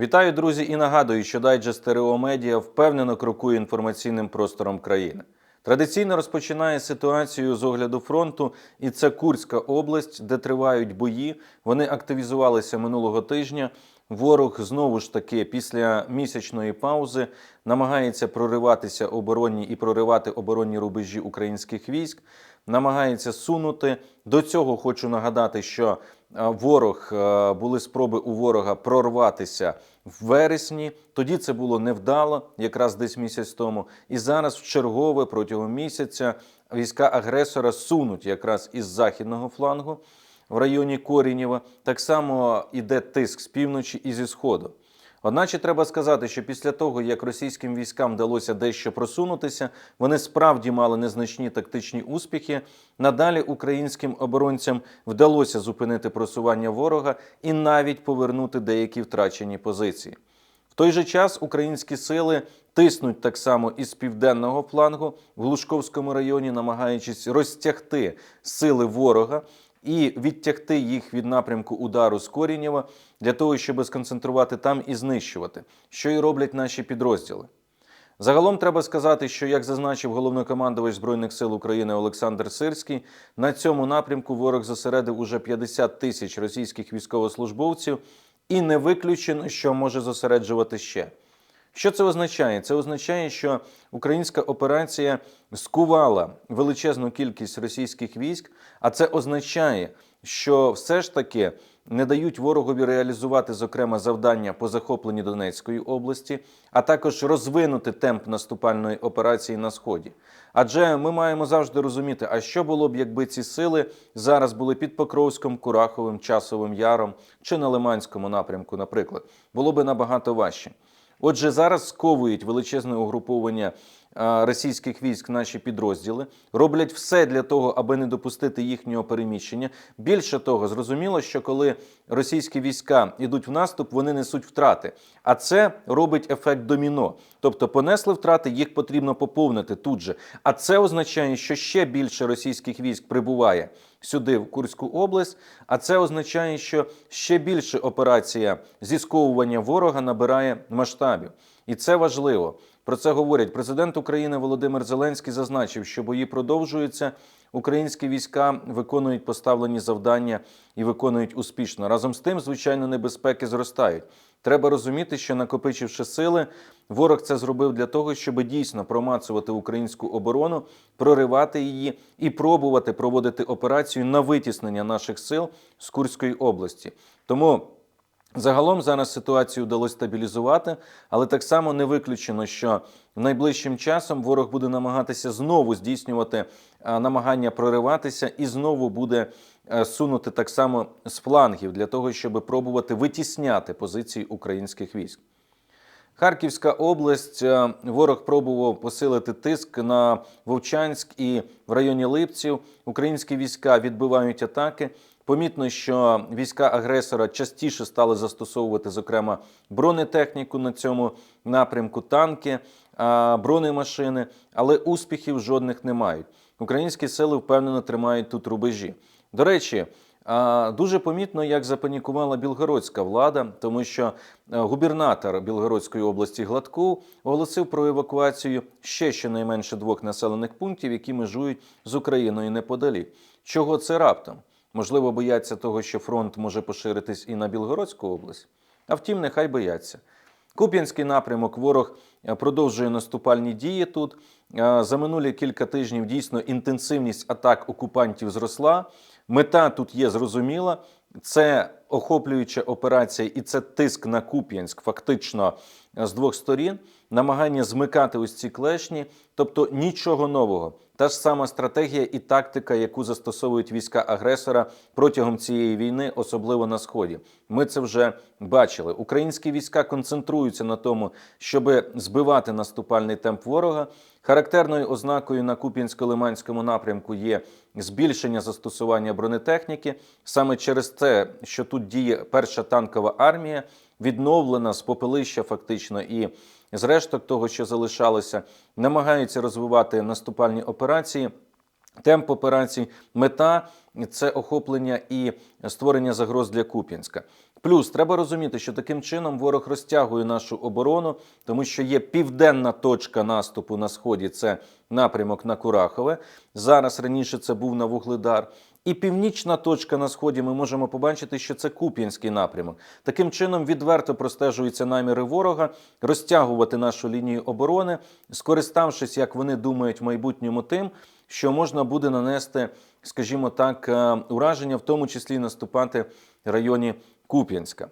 Вітаю, друзі, і нагадую, що дайджест ТРО Медіа впевнено крокує інформаційним простором країни. Традиційно розпочинає ситуацію з огляду фронту, і це Курська область, де тривають бої. Вони активізувалися минулого тижня. Ворог знову ж таки після місячної паузи намагається прориватися оборонні і проривати оборонні рубежі українських військ, намагається сунути. До цього хочу нагадати, що е, ворог е, були спроби у ворога прорватися в вересні. Тоді це було невдало, якраз десь місяць тому. І зараз в чергове протягом місяця війська агресора сунуть якраз із західного флангу в районі Корінєва. Так само іде тиск з півночі і зі сходу. Одначе треба сказати, що після того, як російським військам вдалося дещо просунутися, вони справді мали незначні тактичні успіхи. Надалі українським оборонцям вдалося зупинити просування ворога і навіть повернути деякі втрачені позиції. В той же час українські сили тиснуть так само із південного флангу в Глушковському районі, намагаючись розтягти сили ворога і відтягти їх від напрямку удару з Корінєва для того, щоб сконцентрувати там і знищувати, що і роблять наші підрозділи. Загалом треба сказати, що як зазначив головнокомандувач збройних сил України Олександр Сирський, на цьому напрямку ворог зосередив уже 50 тисяч російських військовослужбовців, і не виключено, що може зосереджувати ще. Що це означає? Це означає, що українська операція скувала величезну кількість російських військ, а це означає, що все ж таки не дають ворогові реалізувати, зокрема, завдання по захопленні Донецької області, а також розвинути темп наступальної операції на сході. Адже ми маємо завжди розуміти, а що було б, якби ці сили зараз були під Покровськом, Кураховим, Часовим Яром чи на Лиманському напрямку, наприклад, було би набагато важче. Отже, зараз сковують величезне угруповання російських військ наші підрозділи, роблять все для того, аби не допустити їхнього переміщення. Більше того, зрозуміло, що коли російські війська йдуть в наступ, вони несуть втрати. А це робить ефект доміно. Тобто понесли втрати, їх потрібно поповнити тут же. А це означає, що ще більше російських військ прибуває сюди, в Курську область. А це означає, що ще більше операція зі сковування ворога набирає масштабів. І це важливо. Про це говорять президент України Володимир Зеленський зазначив, що бої продовжуються. Українські війська виконують поставлені завдання і виконують успішно. Разом з тим, звичайно, небезпеки зростають. Треба розуміти, що накопичивши сили, ворог це зробив для того, щоб дійсно промацувати українську оборону, проривати її і пробувати проводити операцію на витіснення наших сил з Курської області. Тому. Загалом зараз ситуацію вдалося стабілізувати, але так само не виключено, що найближчим часом ворог буде намагатися знову здійснювати намагання прориватися і знову буде сунути так само з флангів для того, щоб пробувати витісняти позиції українських військ. Харківська область е, ворог пробував посилити тиск на Вовчанськ і в районі Липців. Українські війська відбивають атаки. Помітно, що війська агресора частіше стали застосовувати, зокрема, бронетехніку на цьому напрямку, танки, бронемашини, але успіхів жодних не мають. Українські сили впевнено тримають тут рубежі. До речі, дуже помітно, як запанікувала білгородська влада, тому що е, губернатор Білгородської області Гладков оголосив про евакуацію ще щонайменше двох населених пунктів, які межують з Україною неподалік. Чого це раптом? Можливо, бояться того, що фронт може поширитись і на Білгородську область. А втім, нехай бояться. Куп'янський напрямок ворог е, продовжує наступальні дії тут. Е, За минулі кілька тижнів дійсно інтенсивність атак окупантів зросла. Мета тут є зрозуміла. Це охоплююча операція, і це тиск на Куп'янськ, фактично е, з двох сторін, намагання змикати ось ці клешні, тобто нічого нового. Та ж сама стратегія і тактика, яку застосовують війська агресора протягом цієї війни, особливо на сході. Ми це вже бачили. Українські війська концентруються на тому, щоб збивати наступальний темп ворога. Характерною ознакою на Куп'янсько-Лиманському напрямку є збільшення застосування бронетехніки. Саме через те, що тут діє перша танкова армія, відновлена з попелища, фактично, і з решток того, що залишалося, намагаються розвивати наступальні операції. Темп операцій, мета це охоплення і створення загроз для Куп'янська. Плюс треба розуміти, що таким чином ворог розтягує нашу оборону, тому що є південна точка наступу на сході. Це напрямок на Курахове. Зараз раніше це був на Вугледар. І північна точка на сході ми можемо побачити, що це Куп'янський напрямок. Таким чином відверто простежуються наміри ворога розтягувати нашу лінію оборони, скориставшись, як вони думають, в майбутньому тим, що можна буде нанести, скажімо так, е, ураження, в тому числі наступати в районі Куп'янська.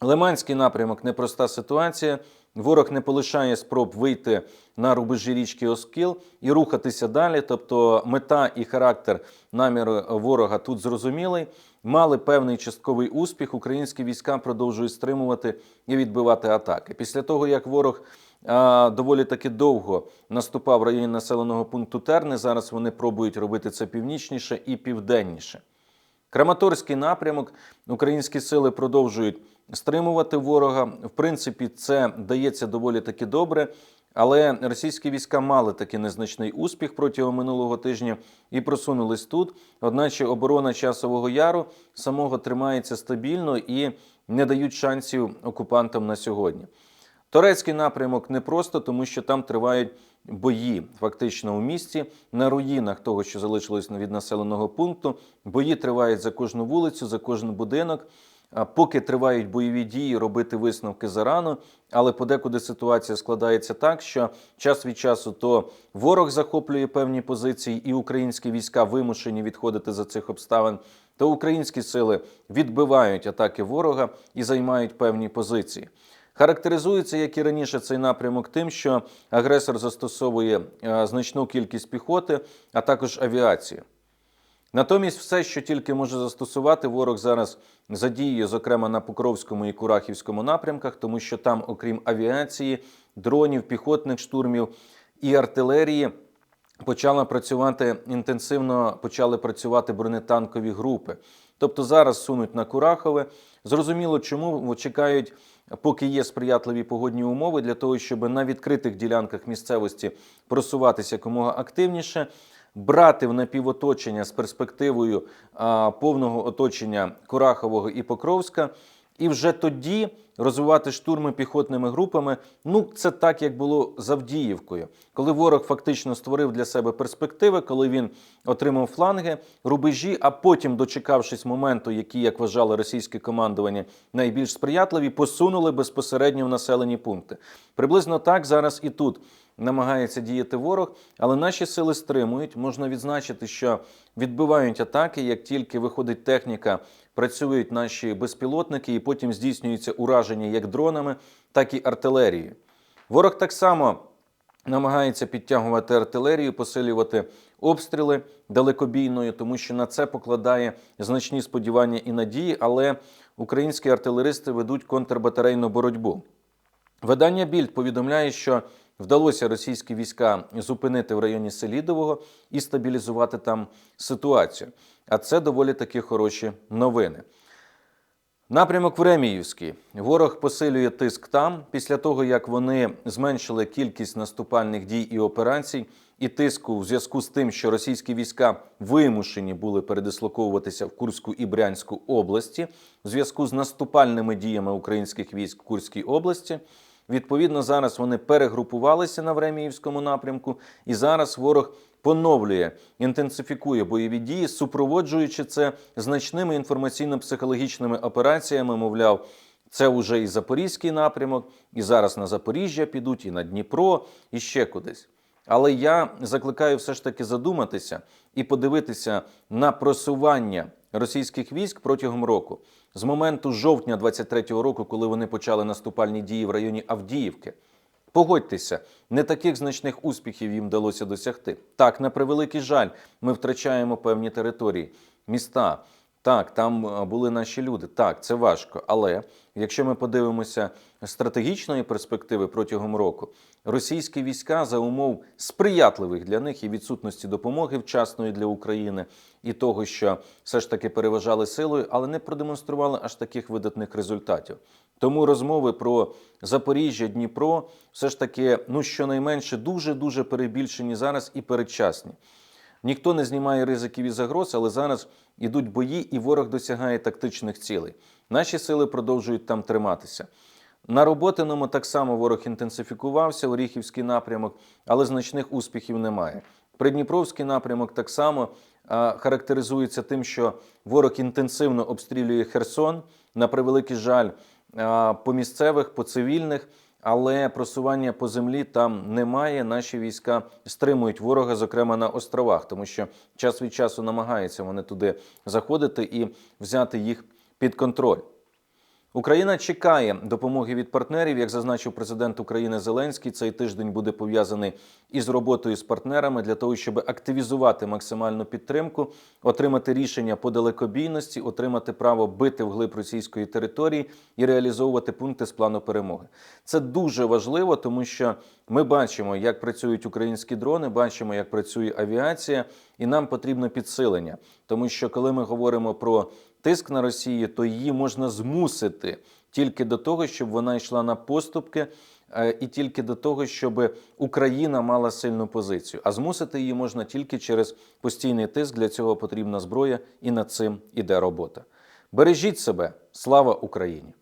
Лиманський напрямок непроста ситуація. Ворог не полишає спроб вийти на рубежі річки Оскіл і рухатися далі. Тобто мета і характер наміру ворога тут зрозумілий. Мали певний частковий успіх. Українські війська продовжують стримувати і відбивати атаки. Після того, як ворог а, доволі таки довго наступав в районі населеного пункту Терни, зараз вони пробують робити це північніше і південніше. Краматорський напрямок українські сили продовжують стримувати ворога. В принципі, це дається доволі таки добре. Але російські війська мали такий незначний успіх протягом минулого тижня і просунулись тут. Одначе оборона часового яру самого тримається стабільно і не дають шансів окупантам на сьогодні. Турецький напрямок не просто, тому що там тривають бої фактично у місті на руїнах того, що залишилось від населеного пункту. Бої тривають за кожну вулицю, за кожен будинок. Поки тривають бойові дії, робити висновки зарано, але подекуди ситуація складається так, що час від часу то ворог захоплює певні позиції, і українські війська вимушені відходити за цих обставин, то українські сили відбивають атаки ворога і займають певні позиції. Характеризується, як і раніше, цей напрямок тим, що агресор застосовує е, значну кількість піхоти, а також авіацію. Натомість, все, що тільки може застосувати, ворог зараз задіює, зокрема на Покровському і Курахівському напрямках, тому що там, окрім авіації, дронів, піхотних штурмів і артилерії, почала працювати інтенсивно, почали працювати бронетанкові групи. Тобто зараз сунуть на Курахове. Зрозуміло, чому чекають, поки є сприятливі погодні умови, для того, щоб на відкритих ділянках місцевості просуватися якомога активніше брати в напівоточення з перспективою повного оточення Курахового і Покровська, і вже тоді розвивати штурми піхотними групами. Ну, це так, як було з Авдіївкою, коли ворог фактично створив для себе перспективи, коли він отримав фланги, рубежі, а потім, дочекавшись моменту, який, як вважало російське командування, найбільш сприятливі, посунули безпосередньо в населені пункти. Приблизно так зараз і тут намагається діяти ворог, але наші сили стримують. Можна відзначити, що відбивають атаки, як тільки виходить техніка, працюють наші безпілотники, і потім здійснюється ураження як дронами, так і артилерією. Ворог так само намагається підтягувати артилерію, посилювати обстріли далекобійною, тому що на це покладає значні сподівання і надії, але українські артилеристи ведуть контрбатарейну боротьбу. Видання Більд повідомляє, що вдалося російські війська зупинити в районі Селідового і стабілізувати там ситуацію. А це доволі таки хороші новини. Напрямок Времіївський. Ворог посилює тиск там після того, як вони зменшили кількість наступальних дій і операцій, і тиску в зв'язку з тим, що російські війська вимушені були передислоковуватися в Курську і Брянську області в зв'язку з наступальними діями українських військ в Курській області. Відповідно, зараз вони перегрупувалися на Времіївському напрямку, і зараз ворог поновлює, інтенсифікує бойові дії, супроводжуючи це значними інформаційно-психологічними операціями. Мовляв, це вже і Запорізький напрямок, і зараз на Запоріжжя підуть, і на Дніпро, і ще кудись. Але я закликаю все ж таки задуматися і подивитися на просування російських військ протягом року з моменту жовтня 23-го року, коли вони почали наступальні дії в районі Авдіївки. Погодьтеся, не таких значних успіхів їм вдалося досягти. Так, на превеликий жаль, ми втрачаємо певні території, міста. Так, там е, були наші люди. Так, це важко. Але якщо ми подивимося стратегічної перспективи протягом року, російські війська за умов сприятливих для них і відсутності допомоги вчасної для України, і того, що все ж таки переважали силою, але не продемонстрували аж таких видатних результатів. Тому розмови про Запоріжжя, Дніпро все ж таки, ну щонайменше, дуже дуже перебільшені зараз і передчасні. Ніхто не знімає ризиків і загроз, але зараз ідуть бої, і ворог досягає тактичних цілей. Наші сили продовжують там триматися. На Роботиному так само ворог інтенсифікувався, Оріхівський напрямок, але значних успіхів немає. Придніпровський напрямок так само а, характеризується тим, що ворог інтенсивно обстрілює Херсон. На превеликий жаль, а, по місцевих, по цивільних, але просування по землі там немає. Наші війська стримують ворога, зокрема на островах, тому що час від часу намагаються вони туди заходити і взяти їх під контроль. Україна чекає допомоги від партнерів. Як зазначив президент України Зеленський, цей тиждень буде пов'язаний із роботою з партнерами для того, щоб активізувати максимальну підтримку, отримати рішення по далекобійності, отримати право бити вглиб російської території і реалізовувати пункти з плану перемоги. Це дуже важливо, тому що ми бачимо, як працюють українські дрони, бачимо, як працює авіація, і нам потрібно підсилення, тому що коли ми говоримо про тиск на Росію, то її можна змусити тільки до того, щоб вона йшла на поступки, е, і тільки до того, щоб Україна мала сильну позицію. А змусити її можна тільки через постійний тиск. Для цього потрібна зброя, і над цим іде робота. Бережіть себе, слава Україні!